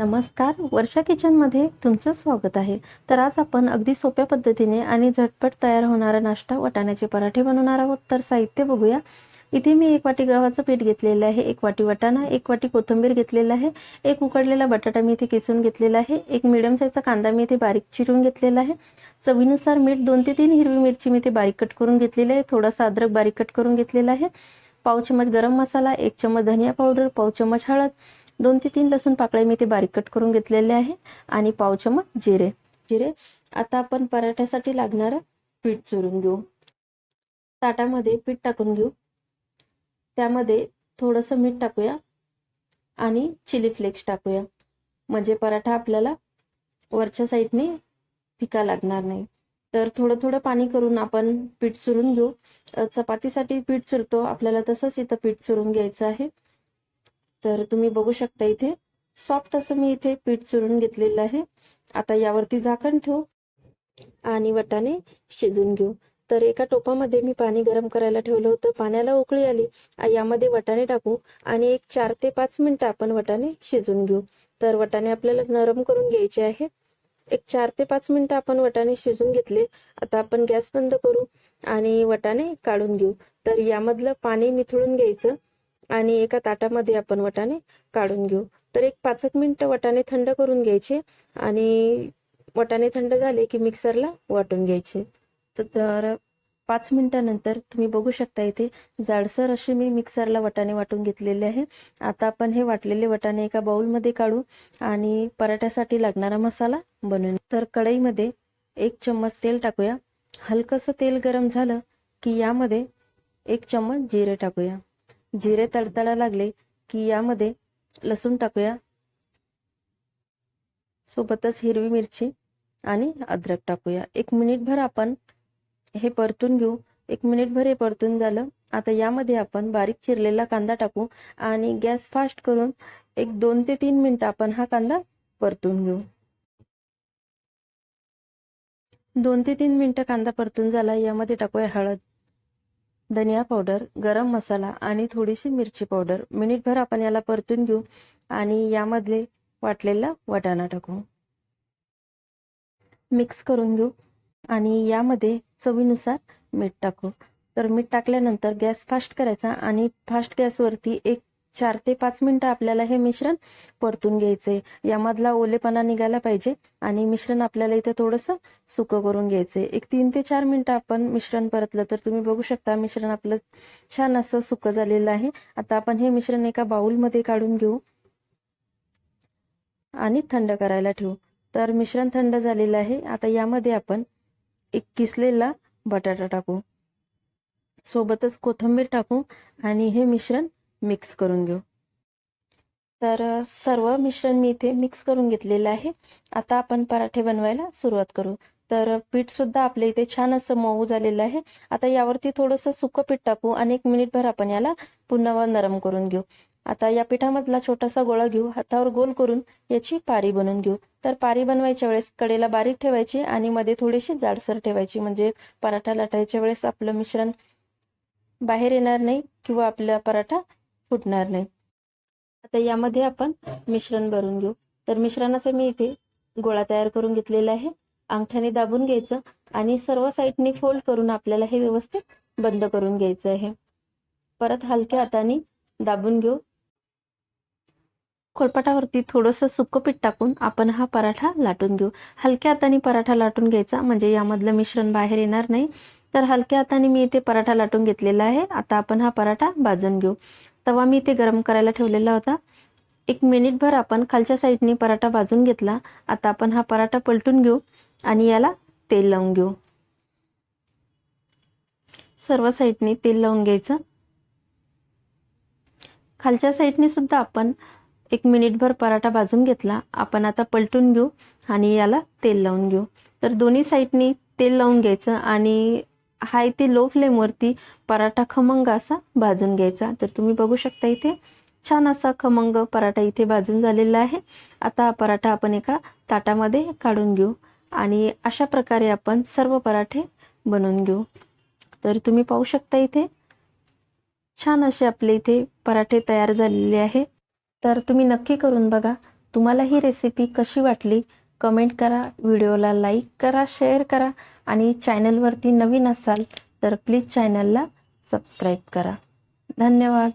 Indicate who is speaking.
Speaker 1: नमस्कार. वर्षा किचनमध्ये तुमचं स्वागत आहे. तर आज आपण अगदी सोप्या पद्धतीने आणि झटपट तयार होणारा नाश्ता वाटाण्याचे पराठे बनवणार आहोत. तर साहित्य बघूया. इथे मी एक वाटी गव्हाचं पीठ घेतलेलं आहे एक वाटी वाटाणा एक वाटी कोथिंबीर घेतलेला आहे एक उकडलेला बटाटा मी इथे किसून घेतलेला आहे एक मिडियम साईजचा कांदा मी इथे बारीक चिरून घेतलेला आहे. चवीनुसार मीठ दोन ते तीन हिरवी मिरची मी इथे बारीक कट करून घेतलेली आहे थोडासा अद्रक बारीक कट करून घेतलेला आहे. पाव चमच गरम मसाला एक चमच धनिया पावडर पाव चमच हळद दोन ते तीन लसूण पाकळ्या मी ते बारीक कट करून घेतलेले आहे. आणि पाव चमच जिरे. जिरे आता आपण पराठ्यासाठी लागणारं पीठ चुरून घेऊ. ताटामध्ये पीठ टाकून घेऊ. त्यामध्ये थोडंसं मीठ टाकूया. आणि चिली फ्लेक्स टाकूया. म्हणजे पराठा आपल्याला वरच्या साईडने फिका लागणार नाही. तर थोडं थोडं पाणी करून आपण पीठ चुरून घेऊ. चपातीसाठी पीठ चुरतो. आपल्याला तसंच इथं पीठ चुरून घ्यायचं आहे. तर तुम्ही बघू शकता इथे. सॉफ्ट असं मी इथे पीठ चुरून घेतलेलं आहे. आता यावरती झाकण ठेवू आणि वटाने शिजून घेऊ. तर एका टोपामध्ये मी पाणी गरम करायला ठेवलं होतं. पाण्याला उकळी आली. यामध्ये वटाणे टाकू आणि एक चार ते पाच मिनिटं आपण वटाणे शिजून घेऊ. तर वटाणे आपल्याला नरम करून घ्यायचे आहे. एक चार ते पाच मिनिटं आपण वटाणे शिजून घेतले. आता आपण गॅस बंद करू आणि वटाणे काढून घेऊ. तर यामधलं पाणी निथळून घ्यायचं. आणि एका ताटामध्ये आपण वटाणे काढून घेऊ. तर एक पाच एक मिनटं वटाणे थंड करून घ्यायचे आणि वटाणे थंड झाले की मिक्सरला वाटून घ्यायचे. तर पाच मिनिटानंतर तुम्ही बघू शकता इथे जाडसर असे मी मिक्सरला वटाणे वाटून घेतलेले आहे. आता आपण हे वाटलेले वटाणे एका बाउलमध्ये काढू आणि पराठ्यासाठी लागणारा मसाला बनवून तर कढईमध्ये एक चम्मच तेल टाकूया. हलकंसं तेल गरम झालं की यामध्ये एक चम्मच जिरे टाकूया. जिरे तडतडा लागले की यामध्ये लसूण टाकूया. सोबतच हिरवी मिरची आणि अद्रक टाकूया. एक मिनिटभर आपण हे परतून घेऊ. एक मिनिटभर हे परतून झालं. आता यामध्ये आपण बारीक चिरलेला कांदा टाकू आणि गॅस फास्ट करून एक दोन ते तीन मिनिटं आपण हा कांदा परतून घेऊ. दोन ते तीन मिनिटं कांदा परतून झाला. यामध्ये टाकूया हळद. धनिया पावडर गरम मसाला आणि थोडीशी मिरची पावडर मिनिटभर आपण याला परतून घेऊ आणि यामधले वाटलेला वाटाणा टाकू. मिक्स करून घेऊ आणि यामध्ये चवीनुसार मीठ टाकू. तर मीठ टाकल्यानंतर गॅस फास्ट करायचा आणि फास्ट गॅसवरती एक चार ते पाच मिनिटं आपल्याला हे मिश्रण परतून घ्यायचंय. यामधला ओलेपणा निघायला पाहिजे आणि मिश्रण आपल्याला इथे थोडंसं सुकं करून घ्यायचंय. एक तीन ते चार मिनिटं आपण मिश्रण परतलं तर तुम्ही बघू शकता मिश्रण आपलं छान असं सुकं झालेलं आहे. आता आपण हे मिश्रण एका बाउलमध्ये काढून घेऊ आणि थंड करायला ठेवू. तर मिश्रण थंड झालेलं आहे. आता यामध्ये आपण एक किसलेला बटाटा टाकू. सोबतच कोथिंबीर टाकू आणि हे मिश्रण मिक्स करून घेऊ. तर सर्व मिश्रण मी इथे मिक्स करून घेतलेलं आहे. आता आपण पराठे बनवायला सुरुवात करू. तर पीठ सुद्धा आपल्या इथे छान असं मऊ झालेलं आहे. आता यावरती थोडंसं सुकं पीठ टाकू आणि एक मिनिटभर आपण याला पुन्हा नरम करून घेऊ. आता या पिठामधला छोटासा गोळा घेऊ. हातावर गोल करून याची पारी बनवून घेऊ. तर पारी बनवायच्या वेळेस कडेला बारीक ठेवायची आणि मध्ये थोडीशी जाडसर ठेवायची. म्हणजे पराठा लाटायच्या वेळेस आपलं मिश्रण बाहेर येणार नाही किंवा आपला पराठा फुटणार नाही आता यामध्ये आपण मिश्रण भरून घेऊ. तर मिश्रणाचा मी इथे गोळा तयार करून घेतलेला आहे. अंगठ्याने दाबून घ्यायचं आणि सर्व साईडनी फोल्ड करून आपल्याला हे व्यवस्थित बंद करून घ्यायचं आहे. परत हलक्या हाताने दाबून घेऊ. खोलपाटावरती थोडंसं सुकं पीठ टाकून आपण हा पराठा लाटून घेऊ. हलक्या हाताने पराठा लाटून घ्यायचा म्हणजे यामधलं मिश्रण बाहेर येणार नाही. तर हलक्या हाताने मी इथे पराठा लाटून घेतलेला आहे. आता आपण हा पराठा भाजून घेऊ. तवा मी इथे गरम करायला ठेवलेला होता. एक मिनिटभर आपण खालच्या साईडने पराठा भाजून घेतला. आता आपण हा पराठा पलटून घेऊ आणि याला तेल लावून घेऊ. सर्व साईडने तेल लावून घ्यायचं. खालच्या साईडने सुद्धा आपण एक मिनिटभर पराठा भाजून घेतला. आपण आता पलटून घेऊ आणि याला तेल लावून घेऊ. तर दोन्ही साईडनी तेल लावून घ्यायचं आणि हाय ते लो फ्लेमवरती पराठा खमंग असा भाजून घ्यायचा. तर तुम्ही बघू शकता इथे छान असा खमंग पराठा इथे भाजून झालेला आहे. आता हा पराठा आपण एका ताटामध्ये काढून घेऊ आणि अशा प्रकारे आपण सर्व पराठे बनवून घेऊ. तर तुम्ही पाहू शकता इथे छान असे आपले इथे पराठे तयार झालेले आहे. तर तुम्ही नक्की करून बघा तुम्हाला ही रेसिपी कशी वाटली कमेंट करा व्हिडिओला लाईक करा शेअर करा आणि चॅनलवरती नवीन असाल तर प्लीज चॅनलला सबस्क्राईब करा. धन्यवाद.